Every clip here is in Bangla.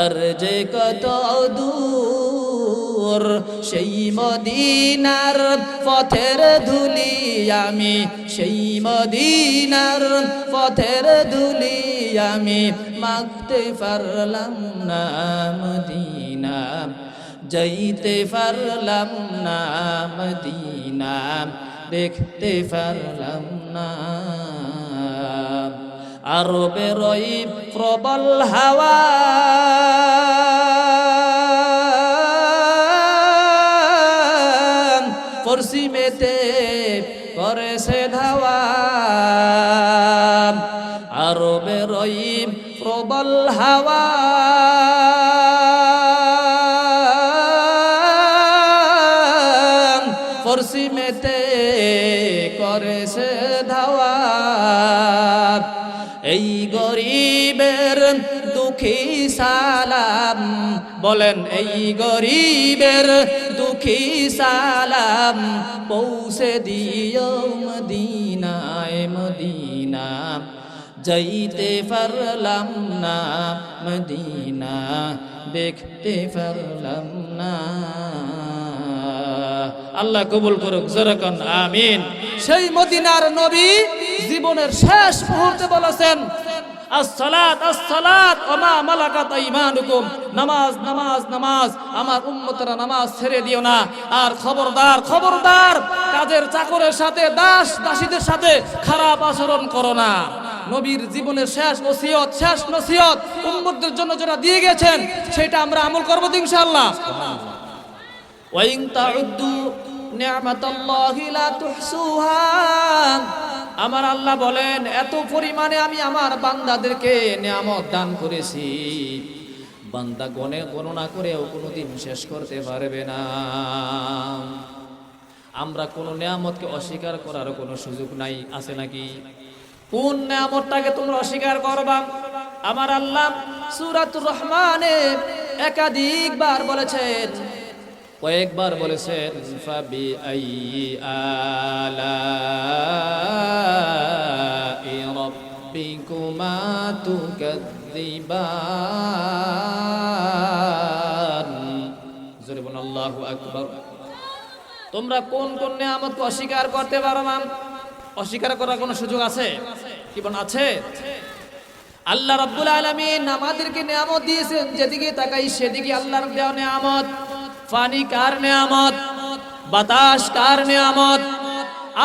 আর যে কত দূর? সেই মদিনার পথের ধুলি আমি, সেই মদিনার পথের ধুলি আমি মাগতে পারলাম না মদিনা, যাইতে পারলাম না মদিনা, দেখতে পারলাম না আরও বেরোই প্রবল হাওয়া। বলেন, এই গরিবের দুঃখী সালাম পৌঁছে দিও মদিনায়, মদিনা। যাইতে পারলাম না মদিনা, দেখতে পারলাম না। আল্লাহ কবুল করুক জোরকন আমিন। সেই মদিনার নবী জীবনের শেষ মুহূর্তে বলেছেন আসসালাত আসসালাত, ওমা মালাকাত ঈমানুকুম নামাজ নামাজ নামাজ। আমার উম্মতরা নামাজ ছেড়ে দিও না। আর খবরদার খবরদার, কাজের চাকরের সাথে, দাস, দাসীদের সাথে খারাপ আচরণ করো না। নবীর জীবনের শেষ ওসিয়ত, শেষ নসিয়ত উম্মতদের জন্য যেটা দিয়ে গেছেন, সেটা আমরা আমল করব তো ইনশাআল্লাহ। ওয়াইন তাউদ্দু নি'মাতাল্লাহি লা তুহসুহা। আমার আল্লাহ বলেন, এত পরিমাণে আমি আমার বান্দাদেরকে নিয়ামত দান করেছি। বান্দা গণে গণনা করেও কোনোদিন শেষ করতে পারবে না। আমরা কোনো নিয়ামতকে অস্বীকার করার কোনো সুযোগ নাই, আছে নাকি? কোন নিয়ামতটাকে তোমরা অস্বীকার করবা? আমার আল্লাহ সূরাতুর রহমানে একাধিকবার বলেছেন কয়েকবার বলেছেন ফাবি আই আলা রব্বিকুমা তুকাদ্দিবান? জোরে বলুন, আল্লাহু আকবার। তোমরা কোন কোন নিয়ামতকে অস্বীকার করতে পারো না অস্বীকার করার কোনো সুযোগ আছে? কি বল আছে? আল্লাহ রাব্বুল আলামিন আমাদেরকে নিয়ামত দিয়েছেন, যেদিকে তাকাই সেদিকে আল্লাহর দেওয়া নিয়ামত। পানি কার নিয়ামত? বাতাস কার নিয়ামত?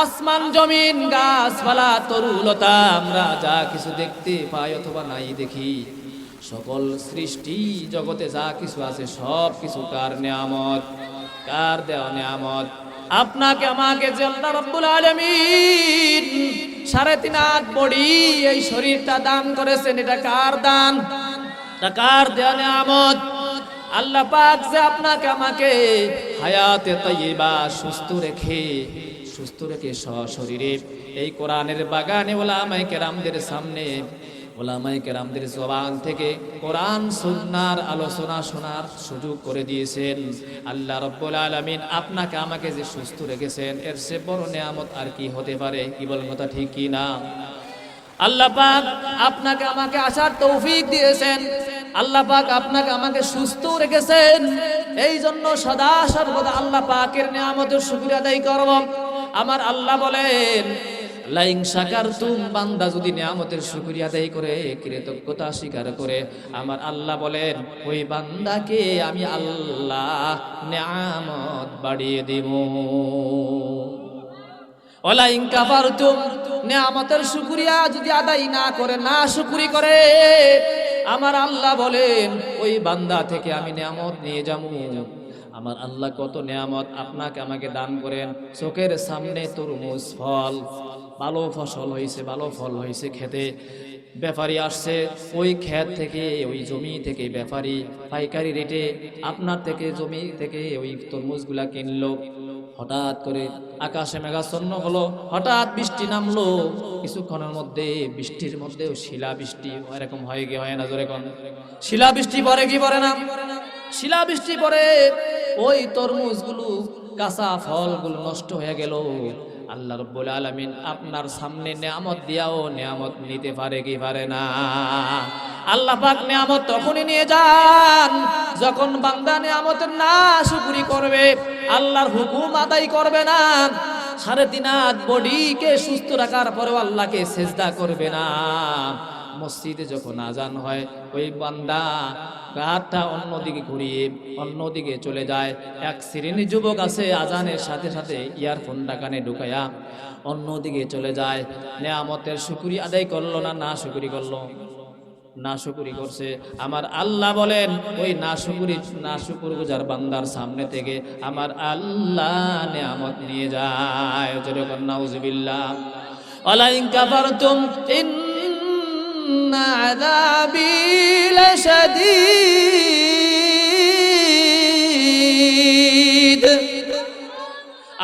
আসমান, জমিন, গাছপালা তরুলতা আমরা যা কিছু দেখতে পাই অথবা নাই দেখি। সকল সৃষ্টি জগতে যা কিছু আছে সব কিছু কার নিয়ামত? কার দেওয়া নিয়ামত? আপনাকে, আমাকে যে আল্লাহ আলামিন সাড়ে তিন হাত বড়ি এই শরীরটা দান করেছেন। এটা কার দান? কার দেওয়া নিয়ামত? আল্লাহ পাক যে আপনাকে আমাকে হায়াতে তৈবা সুস্থ রেখে সুস্থ রেখে সশরীরে, এই কোরআনের বাগানে ওলামাই কেরামদের সামনে ওলামাই কেরামদের জবান থেকে কোরআন সুন্নার আলোচনা শোনার সুযোগ করে দিয়েছেন। আল্লাহ রব্বুল আলমিন আপনাকে আমাকে যে সুস্থ রেখেছেন, এর সে বড় নেয়ামত আর কি হতে পারে, কি বলেন কথা ঠিক কি না আল্লাহ পাক আপনাকে আমাকে আসার তৌফিক দিয়েছেন। আল্লাহ পাক আপনাকে আমাকে সুস্থ রেখেছেন। এই জন্য সদা সর্বদা আল্লাহ পাকের নিয়ামতের শুকরিয়া আদায় করব। আমার আল্লাহ বলেন, লাইং সাকার তুম বান্দা যদি নিয়ামতের শুকরিয়া আদায় করে, কৃতজ্ঞতা স্বীকার করে। আমার আল্লাহ বলেন, ওই বান্দাকে আমি আল্লাহ নিয়ামত বাড়িয়ে দেব। ওলাইন কাফারতুম, নিয়ামতের শুকরিয়া যদি আদায় না করে, না শুকরি করে আমার আল্লাহ বলেন, ওই বান্দা থেকে আমি নিয়ামত নিয়ে যাব। আমার আল্লাহ কত নিয়ামত, আপনাকে আমাকে দান করেন। চোখের সামনে তরমুজ ফল। ভালো ফসল হয়েছে, ভালো ফল হয়েছে খেতে। ব্যাপারী আসছে, ওই ক্ষেত থেকে, ওই জমি থেকে ব্যাপারী পাইকারি রেটে আপনার থেকে জমি থেকে ওই তরমুজগুলা কিনলো। হঠাৎ করে আকাশে মেঘাচ্ছন্ন হলো, হঠাৎ বৃষ্টি নামলো। কিছুক্ষণের মধ্যে বৃষ্টির মধ্যেও শিলা বৃষ্টি এরকম হয় কি হয় না জোরে কোন? শিলা বৃষ্টি পরে কি পরে না? শিলা বৃষ্টি পরে ওই তরমুজগুলো, কাঁচা ফলগুলো নষ্ট হয়ে গেল। আল্লাহ রব্বুল আলামিন আপনার সামনে নিয়ামত দিয়াও নিয়ামত নিতে পারে কি পারে না। আল্লাহ পাক নিয়ামত তখনই নিয়ে যান, যখন বান্দা নিয়ামতের না শুকুরি করবে, আল্লাহর হুকুম আদায় করবে না। সাড়ে তিন হাত বডিকে সুস্থ রাখার পরেও আল্লাহকে সেজদা করবে না। মসজিদে যখন আজান হয়, ওই বান্দা হাতটা অন্যদিকে ঘুরিয়ে অন্যদিকে চলে যায়। এক শ্রেণি যুবক আছে আজানের সাথে সাথে ইয়ারফোনটা কানে ঢুকাইয়া অন্যদিকে চলে যায়। নেয়ামতের শুকুরি আদায় করল না না শুকুরি করল? না শুকুরি করছে। আমার আল্লাহ বলেন, ওই না শুকুরি, না শুকুর গুজার বান্দার সামনে থেকে আমার আল্লাহ নেয়ামত নিয়ে যায়। নাউজুবিল্লাহ। কাফারতুম ইন্না আযাবি লাশাদীদ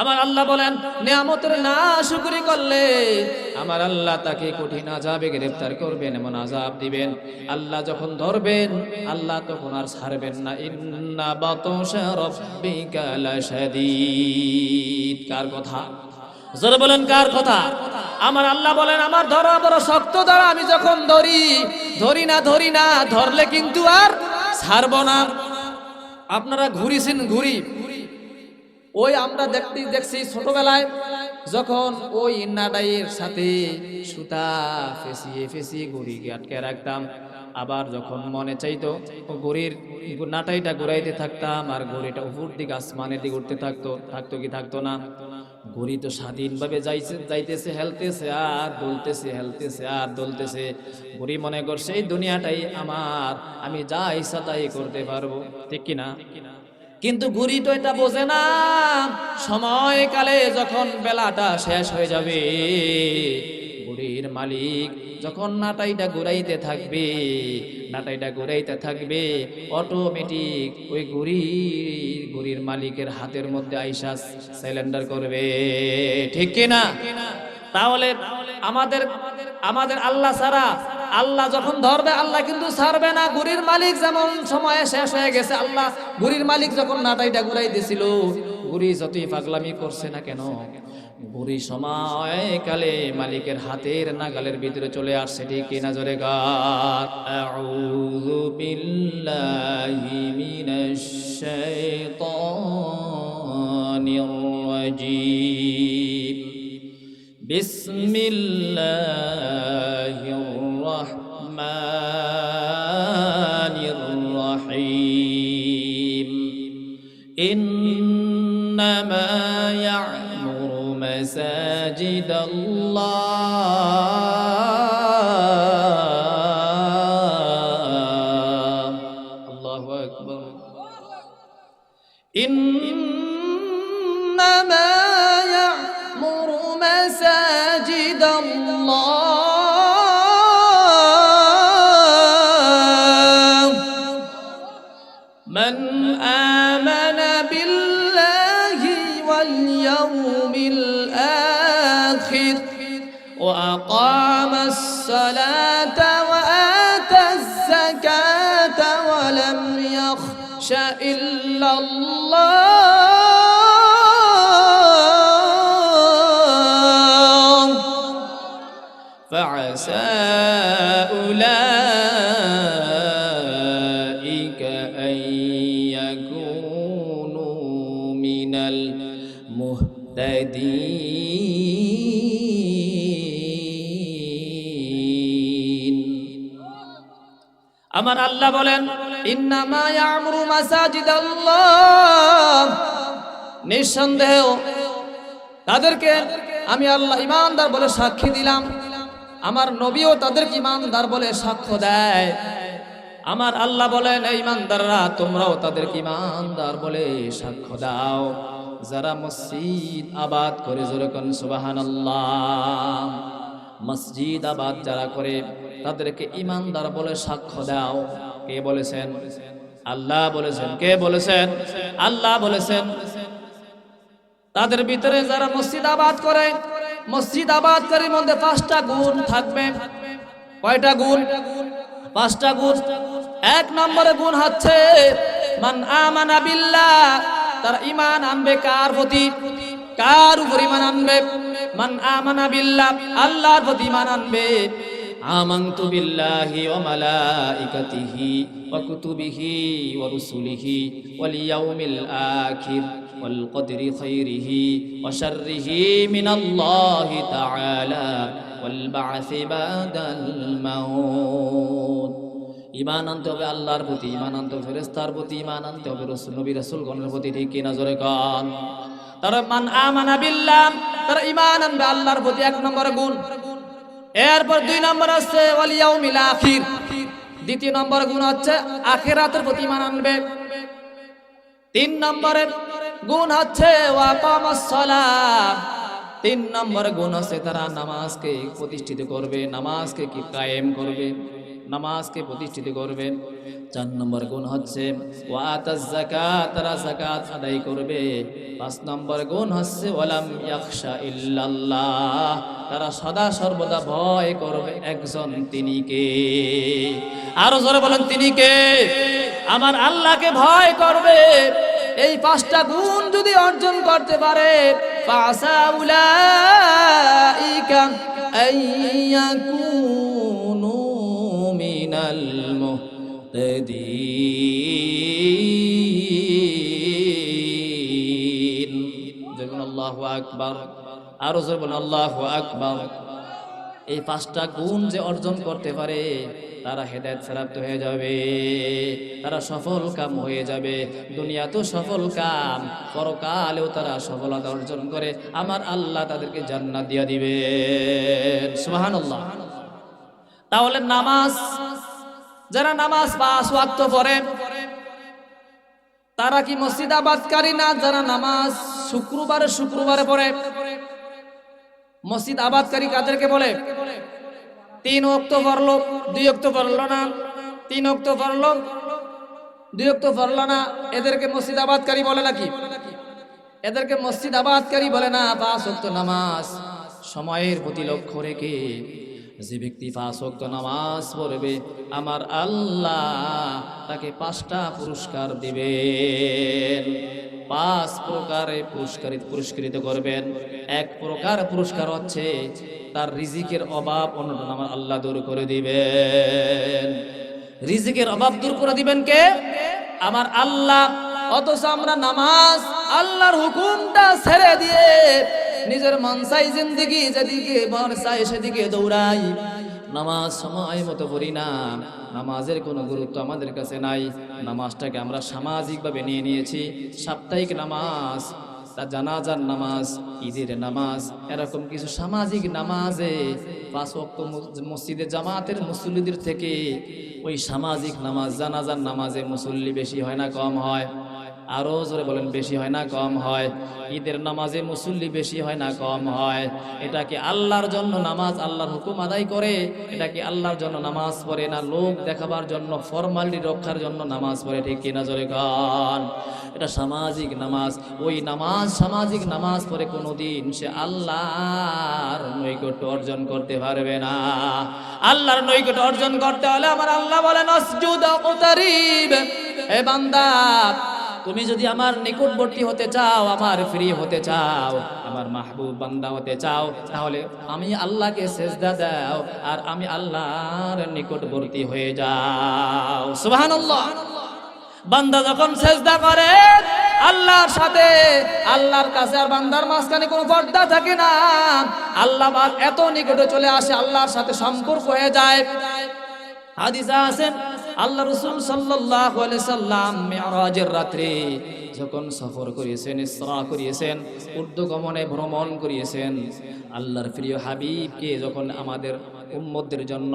আমার আল্লাহ বলেন, নিয়ামতের না শুকরি করলে আমার আল্লাহ তাকে কঠিন আজাবে গ্রেফতার করবেন, এমন আজাব দিবেন। আল্লাহ যখন ধরবেন, আল্লাহ তখন আর ছাড়বেন না। ইন্না বাতাশা রাব্বিকা কার কথা? জোরে বলেন, কার কথা? আমার আল্লাহ বলেন, আমার ধরা বড় শক্ত ধরা, আমি যখন ধরি ধরি না ধরি না, ধরলে কিন্তু আর ছাড়ব না। আপনারা ঘুরিছেন ঘুরি। ওই আমরা দেখতে দেখছি ছোটবেলায় যখন ওই নাডাইয়ের সাথে সুতা ফেসিয়ে ফেসিয়ে গড়িকে আটকে রাখতাম, আবার যখন মনে চাইতো গড়ির নাটাইটা ঘুরাইতে থাকতাম, আর গড়িটা উপর দিকে আসমানের দিকে উঠতে থাকতো থাকতো কি থাকতো না? গড়ি তো স্বাধীনভাবে যাইছে, যাইতেছে, হেলতেছে, আর দলতেছে, হেলতেছে, আর দলতেছে। গড়ি মনে করছে এই দুনিয়াটাই আমার, আমি যা ইচ্ছা তাই করতে পারব। ঠিক কিনা? কিন্তু ঘুরি তো এটা বোঝে না, সময়কালে যখন বেলাটা শেষ হয়ে যাবে ঘুড়ির মালিক যখন নাটাইটা ঘুরাইতে থাকবে নাটাইটা ঘুরাইতে থাকবে। অটোমেটিক ওই ঘুড়ি, ঘুড়ির মালিকের হাতের মধ্যে আইসা সিলিন্ডার করবে। ঠিক কিনা? তাহলে আমাদের আমাদের আল্লাহ ছাড়া আল্লাহ যখন ধরবে, আল্লাহ কিন্তু ছাড়বে না। গুড়ির মালিক যেমন সময়ে শেষ হয়ে গেছে, আল্লাহ গুড়ির মালিক যখন নাটাইটা ঘুরাই দিছিল গুড়ি যতই পাগলামি করছে না কেন বুড়ি সময়কালে মালিকের হাতের নাগালের ভিতরে চলে আসছে ঠিক কিনা জোরে গাছ ইন্নামা الله الله فعسى أولئك أن يكونوا من المهتدين আমার আল্লাহ বলেন নিঃসন্দেহ তাদেরকে আমি আল্লাহ ইমানদার বলে সাক্ষী দিলাম। আমার নবীও তাদেরকে ইমানদার বলে সাক্ষ্য দেয়। আমার আল্লাহ বলেন ইমানদাররা, তোমরাও তাদেরকে ইমানদার বলে সাক্ষ্য দাও। যারা মসজিদ আবাদ করে যেরকম সুবাহান মসজিদ আবাদ যারা করে, তাদেরকে ইমানদার বলে সাক্ষ্য দাও। কে বলেছেন? আল্লাহ বলেছেন। কে বলেছেন? আল্লাহ বলেছেন। তাদের ভিতরে যারা মসজিদ আবাদ করে, মসজিদ আবাদকারীর মধ্যে পাঁচটা গুণ থাকবে। কয়টা গুণ? পাঁচটা গুণ। এক নম্বরে গুণ হচ্ছে, মান আমানা বিল্লাহ তার ইমান আনবে কার প্রতি? কার উপর ইমান আনবে? মান আমানা বিল্লাহ আল্লাহর প্রতি ইমান আনবে। আমানতু বিল্লাহি ওয়া মালাইকাতিহি ওয়া কুতুবিহি ওয়া রুসুলিহি ওয়াল ইয়াউমিল আখির ওয়াল কদরি খাইরিহি ওয়া শাররিহি মিনাল্লাহি বা'সি বাদাল মাউত। ইমান আনতে হবে আল্লাহর প্রতি ইমান আনতে হবে ফেরেস্তার প্রতি ইমান আনতে হবে রসুল, নবী রসুলগণের প্রতি, ঠিক কিনা জোরে কন? তারা মান আমানা বিল্লাহ, তারা ইমান আনবে আল্লাহর প্রতি এক নম্বর গুণ। এরপর দুই নম্বর আছে ওয়াল মিলা আখির। দ্বিতীয় নম্বর গুণ হচ্ছে, আখেরাতের প্রতি আনবে। তিন নম্বরের গুণ হচ্ছে তিন নম্বর গুণ হচ্ছে, তারা নামাজকে প্রতিষ্ঠিত করবে, নামাজকে কি কায়েম করবে। নামাজকে প্রতিষ্ঠিত করবে। চার নম্বর গুণ হচ্ছে তারা যাকাত আদায় করবে। পাঁচ নম্বর গুণ হচ্ছে তারা সদা সর্বদা ভয় করবে একজন তিনি কে আরও জোরে বলেন তিনি কে আমার আল্লাহকে ভয় করবে। এই পাঁচটা গুণ যদি অর্জন করতে পারে ফাসা উলাইকা আইয়াকুনু মুহতাদিন যেমন আল্লাহু আকবার। আরও যেমন আল্লাহু আকবার। এই পাঁচটা গুণ যে অর্জন করতে পারে, তারা হেদায়ত প্রাপ্ত হয়ে যাবে। তারা সফল কাম হয়ে যাবে। দুনিয়া তো সফল কাম, পরকালেও তারা সফলতা অর্জন করে। আমার আল্লাহ তাদেরকে জান্নাত দিয়া দিবে সুবহানাল্লাহ। তাহলে নামাজ যারা নামাজ পাঁচ ওয়াক্ত পড়ে, তারা কি মসজিদাবাদকারী না যারা নামাজ শুক্রবারে শুক্রবারে পড়ে? মসজিদ আবাদকারী কাদেরকে বলে? তিন অক্ত পড়ল, দুই অক্ত পড়ল না। তিন অক্ত পড়ল, দুই অক্ত পড়ল না। এদেরকে মসজিদ আবাদকারী বলে নাকি? এদেরকে মসজিদ আবাদকারী বলে না, পাঁচ অক্ত নামাজ সময়ের প্রতি লক্ষ্য রেখে। যে ব্যক্তি অক্ত নামাজ পড়বে, আমার আল্লাহ তাকে পাঁচটা পুরস্কার দিবেন। পাঁচ প্রকারে পুরস্কারিত পুরস্কৃত করবেন। এক প্রকার পুরস্কার হচ্ছে তার রিজিকের অভাব অন্যতম আমার আল্লাহ দূর করে দিবেন। রিজিকের অভাব দূর করে দিবেন কে? আমার আল্লাহ। অথচ আমরা নামাজ আল্লাহর হুকুমটা ছেড়ে দিয়ে নিজের মনসাই জিন্দিগি যেদিকে মনসাই সেদিকে দৌড়াই। নামাজ সময় মতো পড়ি না। নামাজের কোনো গুরুত্ব আমাদের কাছে নাই। নামাজটাকে আমরা সামাজিকভাবে নিয়ে নিয়েছি। সাপ্তাহিক নামাজ, তা জানাজার নামাজ, ঈদের নামাজ, এরকম কিছু সামাজিক নামাজে পাঁচ মস- মসজিদে জামাতের মুসল্লিদের থেকে ওই সামাজিক নামাজ, জানাজার নামাজে মুসল্লি বেশি হয় না, কম হয়। আরও জোরে বলেন, বেশি হয় না, কম হয়। ঈদের নামাজে মুসল্লি বেশি হয় না, কম হয়। এটা কি আল্লাহর জন্য নামাজ আল্লাহর হুকুম আদায় করে? এটা কি আল্লাহর জন্য নামাজ পড়ে না? লোক দেখাবার জন্য, ফরমালিটি রক্ষার জন্য নামাজ পড়ে, ঠিক কিনা জোরে গান এটা সামাজিক নামাজ। ওই নামাজ সামাজিক নামাজ পড়ে, কোনোদিন সে আল্লাহর নৈকট্য অর্জন করতে পারবে না। আল্লাহর নৈকট্য অর্জন করতে হলে আমার আল্লাহ বলেন, অসজুদ হে বান্দা তুমি যদি আমার নিকটবর্তী হতে চাও, আমার ফ্রি হতে চাও, আমার মাহবুব বান্দা হতে চাও, তাহলে আমি আল্লাহকে সেজদা দাও আর আমি আল্লাহর নিকটবর্তী হয়ে যাও। সুবহানাল্লাহ। বান্দা যখন সেজদা করে, আল্লাহর সাথে, আল্লাহর কাছে আর বান্দার মাঝখানে কোনো পর্দা থাকে না। আল্লাহ এত নিকটে চলে আসে, আল্লাহর সাথে সম্পর্ক হয়ে যায়। হাদিসা আছেন আল্লাহ রসুল সাল্লাম মিরাজের রাত্রে যখন সফর করিয়েছেন, ইসরা করিয়েছেন ঊর্ধ্বগমনে ভ্রমণ করিয়েছেন, আল্লাহর প্রিয় হাবিবকে যখন আমাদের উম্মতদের জন্য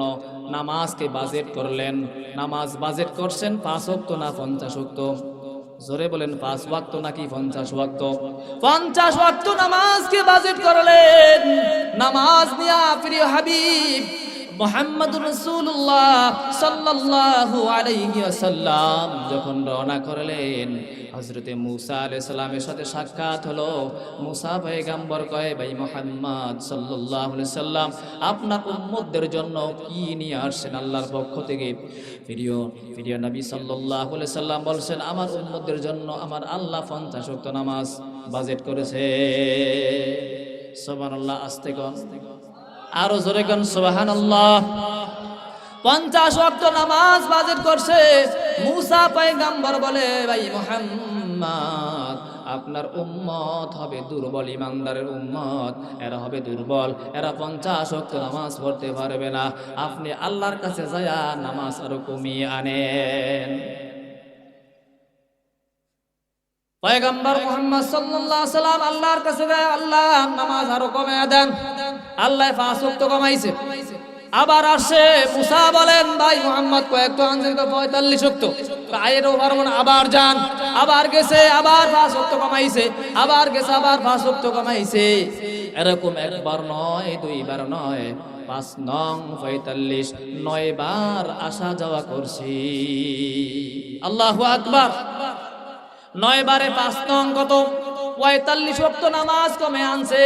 নামাজকে বাজেট করলেন, নামাজ বাজেট করছেন পাঁচ ওয়াক্ত না পঞ্চাশ ওয়াক্ত? জোরে বলেন, পাঁচ ওয়াক্ত নাকি পঞ্চাশ ওয়াক্ত? পঞ্চাশ ওয়াক্ত নামাজকে বাজেট করলেন। নামাজ নিয়া প্রিয় হাবিব মোহাম্মদ রসুল্লাহ সাল্লাল্লাহু আলাইহি ওয়াসাল্লাম যখন রওনা করলেন হজরতে মুসা আলাইহিস সালামের সাথে সাক্ষাৎ হলো। মুসা পয়গাম্বর কয়, ভাই মোহাম্মদ আলাইহি সাল্লাম আপনার উম্মতদের জন্য কি নিয়ে আসছেন আল্লাহর পক্ষ থেকে? প্রিয় প্রিয় নবী আলাইহি সাল্লাম বলছেন, আমার উম্মতদের জন্য আমার আল্লাহ পঞ্চাশ নামাজ বাজেট করেছে। সুবহানাল্লাহ আস্তে কন আরও জোরে কন, সুবহানাল্লাহ। পঞ্চাশ ওয়াক্ত নামাজ বাজেট করছে। মুসা পয়গাম্বর বলে, ভাই মোহাম্মদ, আপনার উম্মত হবে দুর্বল, ইমানদারের উম্মত। এরা হবে দুর্বল, এরা পঞ্চাশ ওয়াক্ত নামাজ পড়তে পারবে না। আপনি আল্লাহর কাছে যায়া নামাজ আরও কমিয়ে আনেন। পয়গম্বর মোহাম্মদ সাল্লাম আল্লাহর কাছে আল্লাহ, নামাজ আরও কমে দেন। আল্লাহ ওয়াক্ত কমাইছে। আবার আসে মুসা বলেন, ভাই মুহাম্মদ, কয়েকটা আনছেন পঁয়তাল্লিশ ওক্ত আয়েরও পারব না আবার যান। আবার গেছে, আবার পাঁচ ওক্ত কমাইছে। আবার গেছে, আবার পাঁচ কমাইছে। এরকম একবার নয়, দুইবার নয়, পাঁচ নং পঁয়তাল্লিশ, নয় বার আসা যাওয়া করছি। আল্লাহু আকবার। নয় বারে পাঁচ নং কত? পঁয়তাল্লিশ ওয়াক্ত নামাজ কমে আনছে।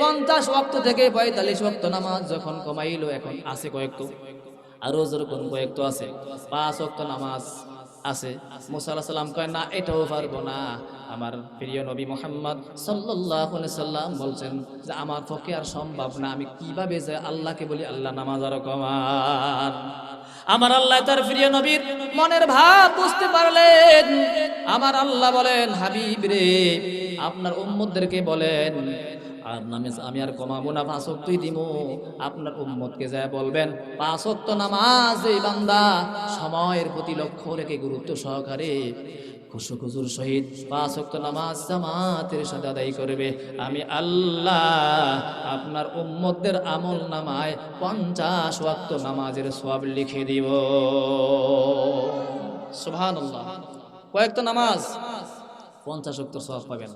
পঞ্চাশ ওয়াক্ত থেকে পঁয়তাল্লিশ ওয়াক্ত নামাজ যখন কমাইলো, এখন আছে কয়েকট আরও যেরকম কয়েকট আছে? পাঁচ ওয়াক্ত নামাজ আছে। মুসা আলাহিস সাল্লাম কয়, না, এটাও পারব না। আমার প্রিয় নবী মোহাম্মদ আলাইহি সাল্লাম বলছেন যে, আমার পক্ষে আর সম্ভব না। আমি কীভাবে যে আল্লাহকে বলি, আল্লাহ নামাজ আরও কমান। আমার আল্লাহ তার প্রিয় নবীর মনের ভাব বুঝতে পারলেন। আমার আল্লাহ বলেন, হাবিব রে আপনার উম্মতদেরকে বলেন, আর নামে আমি আর কমাবো না, পাঁচ অক্টই দিব আপনার উম্মতকে যা বলবেন, পাঁচ নামাজ, এই বান্দা সময়ের প্রতি লক্ষ্য রেখে গুরুত্ব সহকারে খুশু খুশুর সহিত পাঁচ অক্ত নামাজ জামাতের সাথে আদায় করবে। আমি আল্লাহ আপনার উম্মতদের আমল নামায় পঞ্চাশ ওয়াক্ত নামাজের সব লিখে দিব। সুবহানাল্লাহ। কয়েকটা নামাজ। পঞ্চাশ অক্ত সব পাবেন।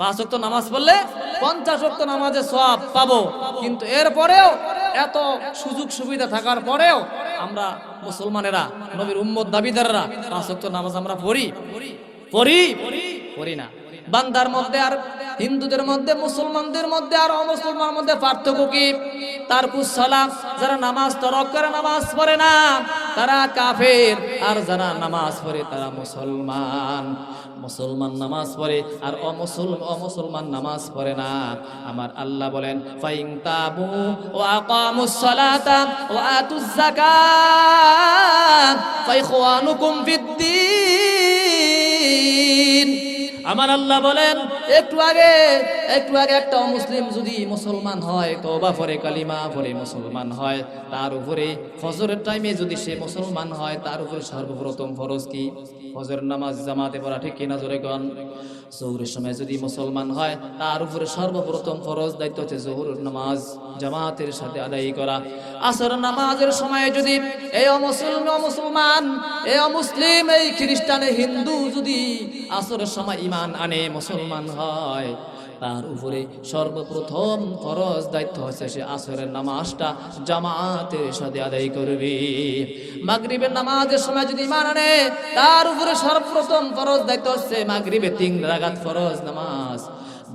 পাঁচ অক্ত নামাজ পড়লে পঞ্চাশ অক্ত নামাজে সব পাবো। কিন্তু এরপরেও এত সুযোগ সুবিধা থাকার পরেও আমরা মুসলমানেরা, নবীর উম্মত দাবিদাররা পাঁচ অক্ত নামাজ আমরা পড়ি পড়ি পড়ি না। বান্দার মধ্যে আর হিন্দুদের মধ্যে, মুসলমানদের মধ্যে আর অমুসলমান মধ্যে পার্থক্য কি? তার কুসালাম যারা নামাজ তরক করে নামাজ পড়ে না, তারা কাফের। আর যারা নামাজ পড়ে তারা মুসলমান। মুসলমান নামাজ পড়ে আর অমুসল অমুসলমান নামাজ পড়ে না। আমার আল্লাহ বলেন ফাইং তাবু ও আকামুস সালাতা ও আতুজ যাকাত, ফাইখওয়ানুকুম ফিদ্দিন। আমার আল্লাহ বলেন একটু আগে একটু আগে একটা মুসলিম যদি মুসলমান হয়, তওবা পরে কালিমা পরে মুসলমান হয়, তার উপরে ফজরের টাইমে যদি সে মুসলমান হয়, তার উপরে সর্বপ্রথম ফরজ কি? ফজর নামাজ জামাতে পড়া, ঠিক কিনা জোরে গণ জহুরের সময় যদি মুসলমান হয়, তার উপরে সর্বপ্রথম ফরজ দায়িত্ব হচ্ছে জহুরের নামাজ জামাতের সাথে আদায় করা। আসর নামাজের সময় যদি এই অমুসলিম মুসলমান এই অমুসলিম, এই খ্রিস্টান হিন্দু যদি আসরের সময় ইমান আনে, মুসলমান হয়, তার উপরে সর্বপ্রথম ফরজ দায়িত্ব হচ্ছে সে আসরের নামাজটা জামাতের সাথে আদায় করবে। মাগরিবের নামাজের সময় যদি ইমান আনে, তার উপরে সর্বপ্রথম ফরজ দায়িত্ব হচ্ছে মাগরিবে তিন রাগাত ফরজ নামাজ।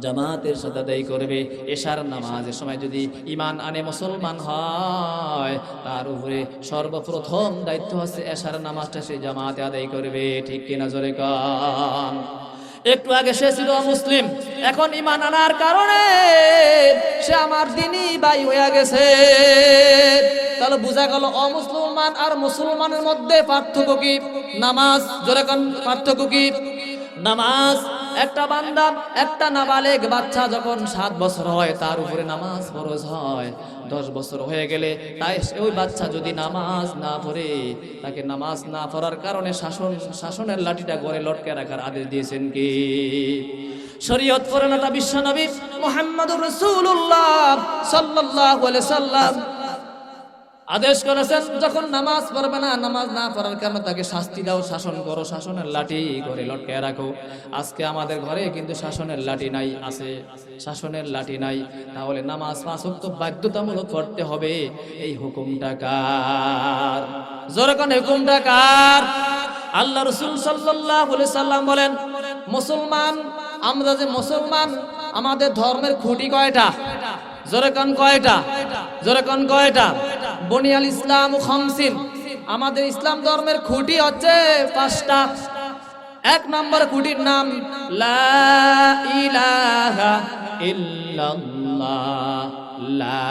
জামাতের সাথে আদায় করবে। এশার নামাজের সময় যদি ইমান আনে মুসলমান হয়, তার উপরে সর্বপ্রথম দায়িত্ব হচ্ছে এশার নামাজটা সে জামাতে আদায় করবে। ঠিক কিনা জোরে কান? একটু আগে সে ছিল মুসলিম, এখন ইমান আনার কারণে সে আমার দিনই বাই হয়ে গেছে। তাহলে বোঝা গেল অমুসলমান আর মুসলমানের মধ্যে পার্থক্য কি? নামাজ, জোরে কান, পার্থক্য কি? নামাজ একটা বান্দা, একটা নাবালেগ বাচ্চা যখন সাত বছর হয়, তার উপরে নামাজ ফরজ হয়। দশ বছর হয়ে গেলে তাই ওই বাচ্চা যদি নামাজ না পড়ে, তাকে নামাজ না পড়ার কারণে শাসন, শাসনের লাঠিটা গড়ে লটকে রাখার আদেশ দিয়েছেন কি? শরীয়ত পরিণতা বিশ্বনবী মোহাম্মদুর রসুল্লাহ আলাইহি সাল্লাম আদেশ করেছেন, যখন নামাজ পড়বে না, নামাজ না পড়ার কারণে তাকে শাস্তি দাও, শাসন করো, শাসনের লাঠি করে লটকে রাখো। আজকে আমাদের ঘরে কিন্তু শাসনের লাঠি নাই, আছে শাসনের লাঠি নাই। তাহলে নামাজ পাঁচ ওয়াক্ত বাধ্যতামূলক পড়তে হবে। এই হুকুমটা কার? কোন হুকুমটা কার? আল্লাহ রসুল আলাইহি সাল্লাম বলেন, মুসলমান, আমরা যে মুসলমান, আমাদের ধর্মের খুঁটি কয়টা? জোরে কোন, কয়টা? জোরে কোন, কয়টা? বনিয়াল ইসলাম খামসিন, আমাদের ইসলাম ধর্মের খুঁটি হচ্ছে পাঁচটা। এক নম্বর খুঁটির নাম, লা ইলাহা ইল্লাল্লাহ, লা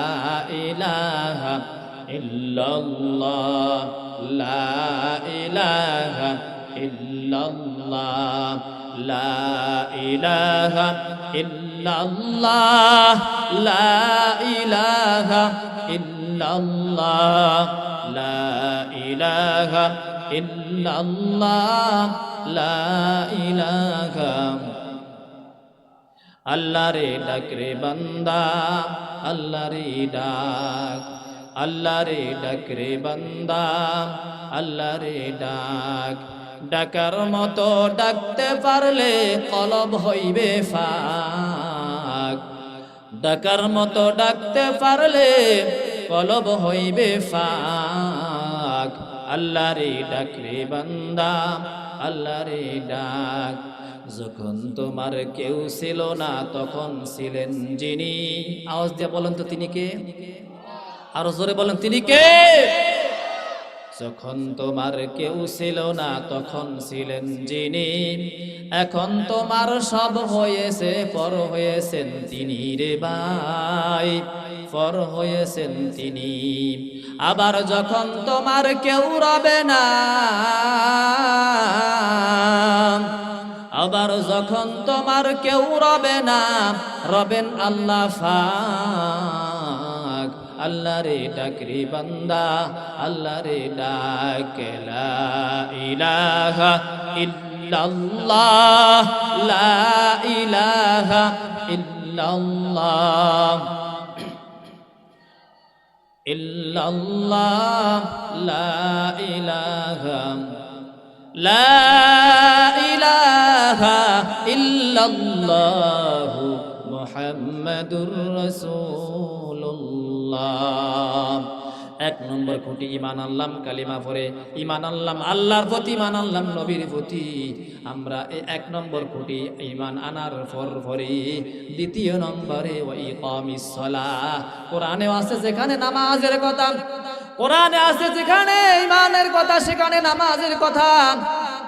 লা লা ইলাহা ইল্লাল্লাহ, লা ইলাহা ইল্লাল্লাহ, লা ইলাহা ইল্লাল্লাহ, লা ইলাহা আল্লাহ রে ডাক রে বান্দা আল্লাহ রে ডাক আল্লাহ রে ডাক। ডাকার মতো ডাকতে পারলে কলব হইবে ফাক। ডাকার মতো ডাকতে পারলে কলব হইবে ফাক। আল্লাহ রে ডাক রে বান্দা আল্লাহ রে ডাক। যখন তোমার কেউ ছিল না, তখন ছিলেন যিনি। আওয়াজ দিয়ে বলেন তো তিনি কে? আরও জোরে বলেন, তিনি কে? যখন তোমার কেউ ছিল না, তখন ছিলেন যিনি। এখন তোমার সব হয়েছে, পর হয়েছেন তিনি রে ভাই, পর হয়েছেন তিনি। আবার যখন তোমার কেউ রবে না, আবার যখন তোমার কেউ রবে না, রবেন আল্লাহ ফাক আল্লাহ রে ডাকরি বান্দা আল্লাহ রে ডাকেলা ইলাহা ইল্লাল্লাহ, লা ইলাহা ইল্লাল্লাহ ইল্লাল্লাহ, লা ইলাহা লা ইলাহা আল্লাহ। এক নম্বর খুঁটি ইমান আল্লাম কালিমা পরে ইমান আল্লাম আল্লাহর প্রতি ইমান আল্লাম নবীর প্রতি। আমরা এই এক নম্বর খুঁটি ইমান আনার ফর ফরে দ্বিতীয় নম্বরে ওই কমিসলা কোরআনেও আছে যেখানে নামাজের কথা, কোরআনে আছে যেখানে ইমানের কথা, সেখানে নামাজের কথা।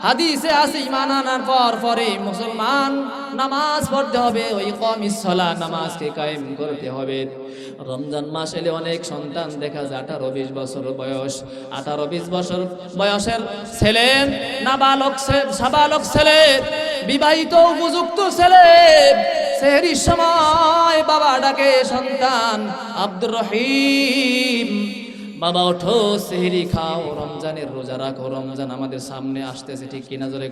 হাদিসে আছে ইমান আনার পর পরে মুসলমান নামাজ পড়তে হবে, ওই কমিস সলা নামাজকে কায়েম করতে হবে। রমজান মাস এলে অনেক সন্তান দেখা যায়, আঠারো বিশ বছর বয়স। আঠারো বিশ বছর বয়সের ছেলে, নাবালক সাবালক ছেলে, বিবাহিত উপযুক্ত ছেলে সেহরির সময় বাবা ডাকে, সন্তান আব্দুর রহিম। বাবা, ওঠো সেহরি খাও, রমজানের রোজা রাখো, রমজান আমাদের সামনে আসতেছে, ঠিক কিনা জোরে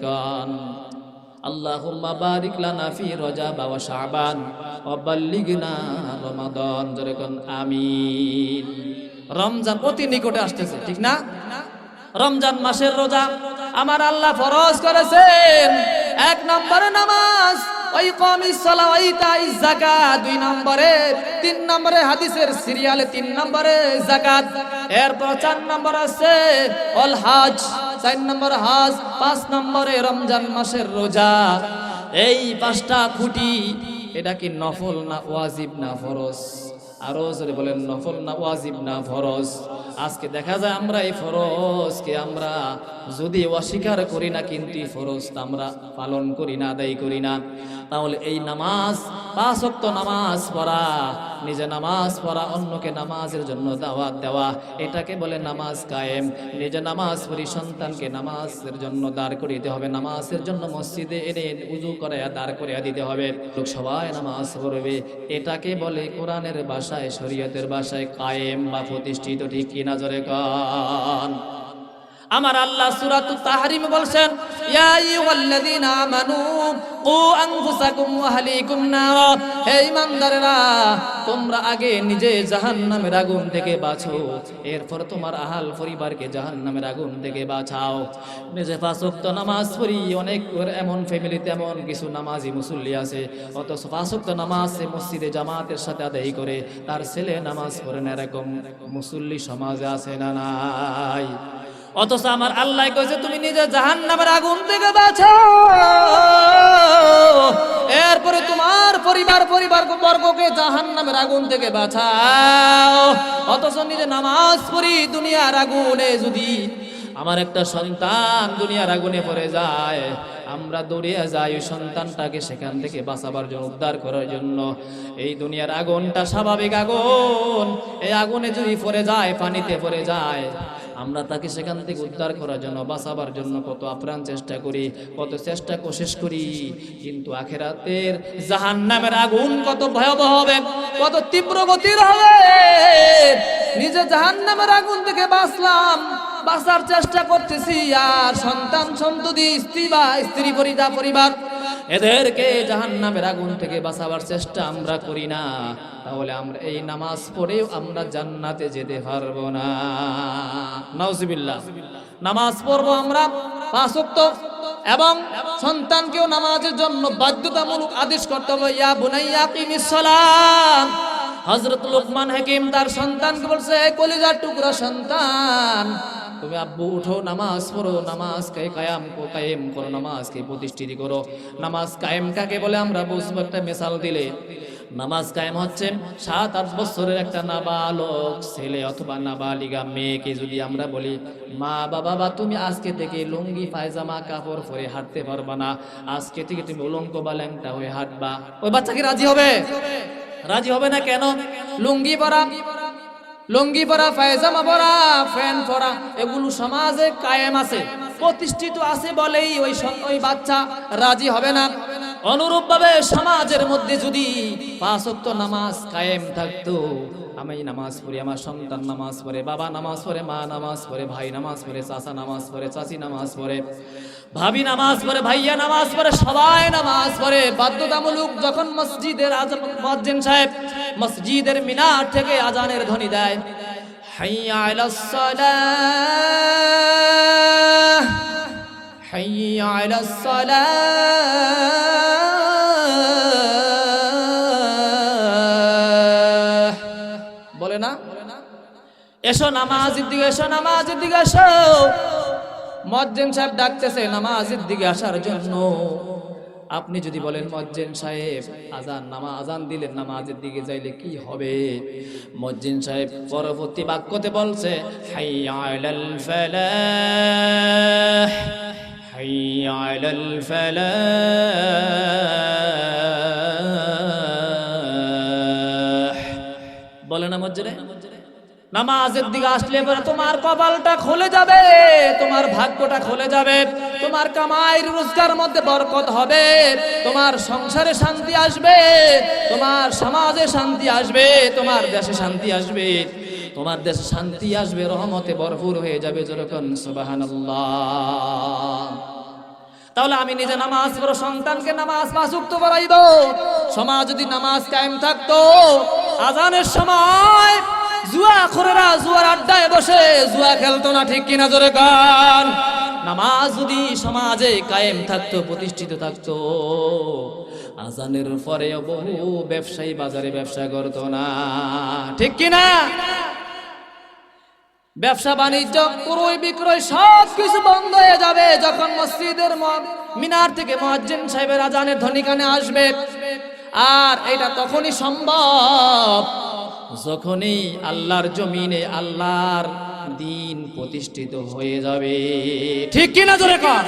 আমিন। রমজান অতি নিকটে আসতেছে রমজান মাসের রোজা, আমার আল্লাহ ফরজ করেছেন। এক নম্বরে নামাজ ওই ওই তাই জাকাত দুই নম্বরে, তিন নম্বরে হাদিসের সিরিয়ালে তিন নম্বরে জাকাত। নম্বর আছে অল হাজ, চার হাজ, পাঁচ নম্বরে রমজান মাসের রোজা। এই পাঁচটা খুঁটি, এটা কি নফল না ওয়াজিব না ফরজ? আরও জোরে বলেন, নফল না ওয়াজিব না ফরজ? আজকে দেখা যায় আমরা এই ফরজকে আমরা যদি অস্বীকার করি না, কিন্তু এই ফরজটা আমরা পালন করি না, আদায় করি না। তাহলে এই নামাজ, পাঁচ ওয়াক্ত নামাজ পড়া, নিজে নামাজ পড়া, অন্যকে নামাজের জন্য দাওয়াত দেওয়া, এটাকে বলে নামাজ কায়েম। নিজে নামাজ পড়ি, সন্তানকে নামাজের জন্য দাঁড় করিয়ে দিতে হবে। নামাজের জন্য মসজিদে এনে উজু করে দাঁড় করিয়ে দিতে হবে। লোক সবাই নামাজ পড়বে। এটাকে বলে কোরআনের ভাষায়, শরীয়তের ভাষায় কায়েম বা প্রতিষ্ঠিত ঠিক কি নজরে কন? আমার আল্লাহ সুরাতু তাহরিম বলছেন ইয়া আইয়ুহাল্লাযীনা আমানু কু আনফুসাকুম ওয়া আহলিকুম নারা হে ঈমানদারেরা তোমরা আগে নিজে জাহান্নামের আগুন থেকে বাঁচো। এরপর তোমার আহাল পরিবারকে জাহান্নামের আগুন থেকে বাঁচাও। নিজে পাঁচ নামাজ পড়ি, অনেক এমন ফ্যামিলিতে এমন কিছু নামাজি মুসল্লি আছে। অথচ পাঁচ নামাজ সে মসজিদে জামাতের সাথে আদায় করে, তার ছেলে নামাজ পড়ে না এরকম। মুসল্লি সমাজে আছে না নাই? অথচ আমার আল্লাহ কইছে, তুমি নিজে জাহান নামের আগুন থেকে বাঁচো। এরপরে তোমার পরিবার পরিবার বর্গকে জাহান নামের আগুন থেকে বাঁচাও। অথচ নিজে নামাজ পড়ি, দুনিয়ার আগুনে যদি আমার একটা সন্তান দুনিয়ার আগুনে পড়ে যায়, আমরা দৌড়িয়ে যাই ওই সন্তানটাকে সেখান থেকে বাঁচাবার জন্য, উদ্ধার করার জন্য। এই দুনিয়ার আগুনটা স্বাভাবিক আগুন। এই আগুনে যদি পড়ে যায়, পানিতে পড়ে যায় আমরা তাকে সেখান থেকে উদ্ধার করার জন্য বাঁচাবার জন্য কত আপ্রাণ চেষ্টা করি, কত চেষ্টা কোশিস করি। কিন্তু আখেরাতের জাহান নামের আগুন কত ভয়াবহ হবে, কত তীব্র গতির হবে। নিজে জাহান নামের আগুন থেকে বাঁচলাম, বাঁচার চেষ্টা করতেছি। আর সন্তান সন্ততি স্ত্রী বা স্ত্রী পরিবার এদেরকে জাহান নামের আগুন থেকে বাঁচাবার চেষ্টা আমরা করি না। তাহলে আমরা এই নামাজ পড়েও আমরা জান্নাতে যেতে পারব না। নাউজিবিল্লাহ। নামাজ পড়ব আমরা পাঁচ ওয়াক্ত এবং সন্তানকেও নামাজের জন্য বাধ্যতামূলক আদেশ করতে হবে, ইয়া বুনাইয়া কিমিস সালাম। হযরত লোকমান হাকিম তার সন্তানকে বলছে "এই কলিজার টুকরা সন্তান। তুমি আব্বু, উঠো, নামাজ পড়ো নামাজ কে কায়াম কায়েম করো, নামাজকে প্রতিষ্ঠিত করো। নামাজ কায়েম কাকে বলে আমরা বুঝব? একটা মিসাল দিলে। নামাজ কায়েম হচ্ছে সাত, আট বছরের একটা নাবালক ছেলে অথবা নাবালিকা মেয়েকে যদি আমরা বলি, মা বাবা, বা তুমি আজকে থেকে লুঙ্গি, পায়জামা, কাপড় পরে হাঁটতে পারবা না। আজকে থেকে তুমি উলঙ্গ বা ল্যাংটা হয়ে হাঁটবা। ওই বাচ্চা কি রাজি হবে? রাজি হবে না কেন? লুঙ্গি পরা লুঙ্গি পরা, পায়জামা পরা ফ্যান পরা, এগুলো সমাজে কায়েম আছে। প্রতিষ্ঠিত আছে বলেই ওই ওই বাচ্চা রাজি হবে না। অনুরূপ ভাবে সমাজের মধ্যে যদি পাঁচ ওয়াক্ত নামাজ কায়েম থাকতো, আমি নামাজ পড়ি, আমার সন্তান নামাজ পড়ে, বাবা নামাজ পড়ে, মা নামাজ পড়ে, ভাই নামাজ পড়ে, চাচা নামাজ পড়ে, চাচি নামাজ পড়ে ভাবি নামাজ পড়ে, ভাইয়া নামাজ পড়ে, সবাই নামাজ পড়ে। বাধ্যতামূলক যখন মসজিদের মুয়াজ্জিন সাহেব মসজিদের মিনার থেকে আজানের ধ্বনি দেয় বলে না? এসো নামাজের দিকে, এসো, নামাজের দিকে এসো। মজ্জেন সাহেব ডাকতেছে নামাজের দিকে আসার জন্য। আপনি যদি বলেন মজ্জেন সাহেব, আজান নামা আজান দিলেন, নামাজের দিকে যাইলে কি হবে? মজ্জিন সাহেব পরবর্তী বাক্যতে বলছে বলে না মজ্জরে নামাজের দিকে আসলে পরে তোমার কপালটা খুলে যাবে, তোমার ভাগ্যটা খুলে যাবে, তোমার কামাইর রোজগার মধ্যে বরকত হবে, তোমার সংসারে শান্তি আসবে, তোমার সমাজে শান্তি আসবে, তোমার দেশে শান্তি আসবে, তোমার দেশে শান্তি আসবে, রহমতে ভরপুর হয়ে যাবে যেরকম, সুবহানাল্লাহ। তাহলে আমি নিজে নামাজ পড়ো সন্তানকে নামাজ পাঁচুক্ত করাইব। সমাজ যদি নামাজ কায়েম থাকতো, আজানের সময় জুয়া খোরেরা জুয়ার আড্ডায় বসে, জুয়া খেলতো না, ঠিক কিনা জোরে গান? নামাজ যদি সমাজে কায়েম থাকতো, প্রতিষ্ঠিত থাকতো, আজানের পরে বহু ব্যবসায়ী বাজারে ব্যবসা করতো না। ঠিক কিনা? ব্যবসা বাণিজ্য, ক্রয় বিক্রয় সব কিছু বন্ধ হয়ে যাবে যখন মসজিদের মিনার থেকে মহাজ্জিন সাহেবের আজানের ধ্বনি কানে আসবে। আর এটা তখনই সম্ভব যখনই আল্লাহর জমিনে আল্লাহর দিন প্রতিষ্ঠিত হয়ে যাবে। ঠিক কিনা জোরে কর